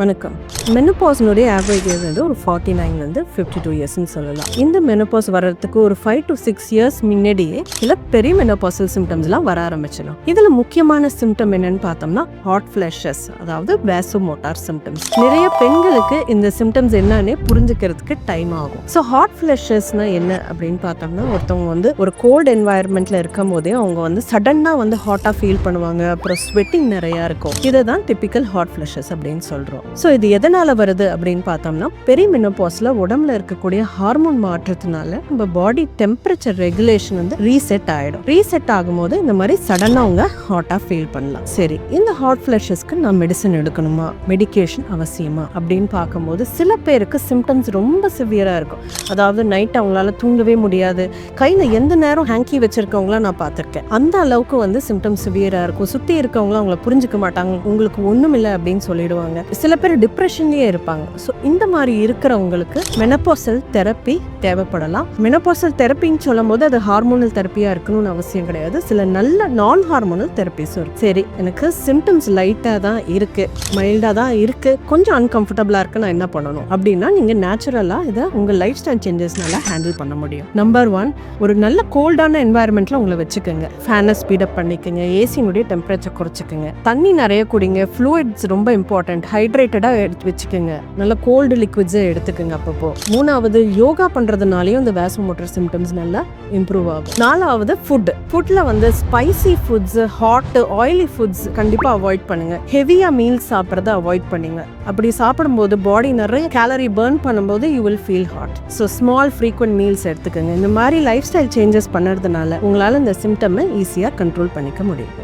வணக்கம். மெனப்பாஸ்னுடைய average age வந்து ஒரு ஃபார்ட்டி நைன்லேருந்து ஃபிஃப்டி டூ இயர்ஸ்னு சொல்லலாம். இந்த மெனப்பாஸ் வர்றதுக்கு ஒரு ஃபைவ் டு சிக்ஸ் இயர்ஸ் முன்னாடியே சில பெரிய மெனப்பாசல் சிம்டம்ஸ்லாம் வர ஆரம்பிச்சிடும். இதில் முக்கியமான சிம்டம் என்னன்னு பார்த்தோம்னா ஹாட் ஃப்ளஷஸ் அதாவது வேசோ மோட்டார் சிம்டம்ஸ் நிறைய பெண்களுக்கு இந்த சிம்டம்ஸ் என்னன்னே புரிஞ்சுக்கிறதுக்கு டைம் ஆகும். ஸோ ஹாட் ஃப்ளஷஸ்னா என்ன அப்படின்னு பார்த்தோம்னா ஒருத்தவங்க வந்து ஒரு கோல்டு என்வாயர்மெண்ட்ல இருக்கும் போதே அவங்க வந்து சடனாக வந்து ஹாட்டாக ஃபீல் பண்ணுவாங்க. அப்புறம் ஸ்வெட்டிங் நிறையா இருக்கும். இதை தான் டிபிக்கல் ஹாட் ஃப்ளஷஸ் அப்படின்னு சொல்கிறோம் ஸோ இது எதனால் வருது அப்படின்னு பார்த்தோம்னா பெரிமினோபாஸில் உடம்புல இருக்கக்கூடிய ஹார்மோன் மாற்றத்தினால நம்ம பாடி டெம்பரேச்சர் ரெகுலேஷன் வந்து ரீசெட் ஆகிடும் ரீசெட் ஆகும்போது இந்த மாதிரி சடனாக அவங்க ஹாட்டாக ஃபீல் பண்ணலாம். சரி இந்த ஹாட் ஃப்ளஷஸ்க்கு நான் மெடிசன் எடுக்கணுமா? மெடிகேஷன் அவசியமா? அப்படின்னு பார்க்கும்போது சில பேருக்கு சிம்டம்ஸ் ரொம்ப சிவியராக இருக்கும். அதாவது நைட் அவங்களால தூங்கவே முடியாது. கையில் எந்த நேரம் ஹேங்கி வச்சிருக்கவங்கள நான் பார்த்துருக்கேன். அந்த அளவுக்கு வந்து சிம்டம்ஸ் சிவியராக இருக்கும். சுற்றி இருக்கவங்களும் அவங்கள புரிஞ்சுக்க மாட்டாங்க. உங்களுக்கு ஒன்றும் இல்லை அப்படின்னு சொல்லிடுவாங்க. சில பேர் டிப்ரெஷன்லேயே இருப்பாங்க. ஸோ இந்த மாதிரி இருக்கிறவங்களுக்கு மெனப்போசல் தெரப்பி தேவைப்படலாம். மெனப்போசல் தெரப்பின்னு சொல்லும் போது அது ஹார்மோனல் தெரப்பியாக இருக்கணும்னு அவசியம் கிடையாது. சில நல்ல நான் ஹார்மோனல் தெரப்பிஸும் இருக்கு சரி எனக்கு சிம்டம்ஸ் லைட்டாக தான் இருக்குது மைல்டாக தான் இருக்குது கொஞ்சம் அன்கம்ஃபர்டபுளாக இருக்கு நான் என்ன பண்ணணும்? அப்படின்னா நீங்கள் நேச்சுரலாக இதை உங்கள் லைஃப் ஸ்டைல் சேஞ்சஸ்னால ஹேண்டில் பண்ண முடியும். நம்பர் ஒன் ஒரு நல்ல கோல்டான என்வாயர்மெண்ட்டில் உங்களை வச்சுக்கோங்க. ஃபேனை ஸ்பீடப் பண்ணிக்கோங்க. ஏசியினுடைய டெம்பரேச்சர் குறைச்சிக்கோங்க. தண்ணி நிறைய குடிங்க. ஃப்ளூயிட்ஸ் ரொம்ப இம்பார்ட்டன்ட் ஹைட்ரேட்டடாக எடுத்து வச்சுக்கோங்க. நல்ல கோல்டு லிக்விட்ஸை எடுத்துக்கோங்க அப்பப்போ. மூணாவது யோகா பண்ணுறதுனாலையும் இந்த வேசமோட்டர் சிம்டம்ஸ் நல்லா இம்ப்ரூவ் ஆகும். நாலாவது ஃபுட் ஃபுட்டில் வந்து spicy foods hot oily foods கண்டிப்பாக அவாய்ட் பண்ணுங்க. ஹெவியாக மீல்ஸ் சாப்பிட்றத அவாய்ட் பண்ணுங்க. அப்படி சாப்பிடும்போது பாடி நிறைய கேலரி பர்ன் பண்ணும்போது you will feel hot so small frequent meals எடுத்துக்கோங்க. இந்த மாதிரி லைஃப் ஸ்டைல் சேஞ்சஸ் பண்ணுறதுனால உங்களால் இந்த சிம்டம்மை ஈஸியாக கண்ட்ரோல் பண்ணிக்க முடியும்.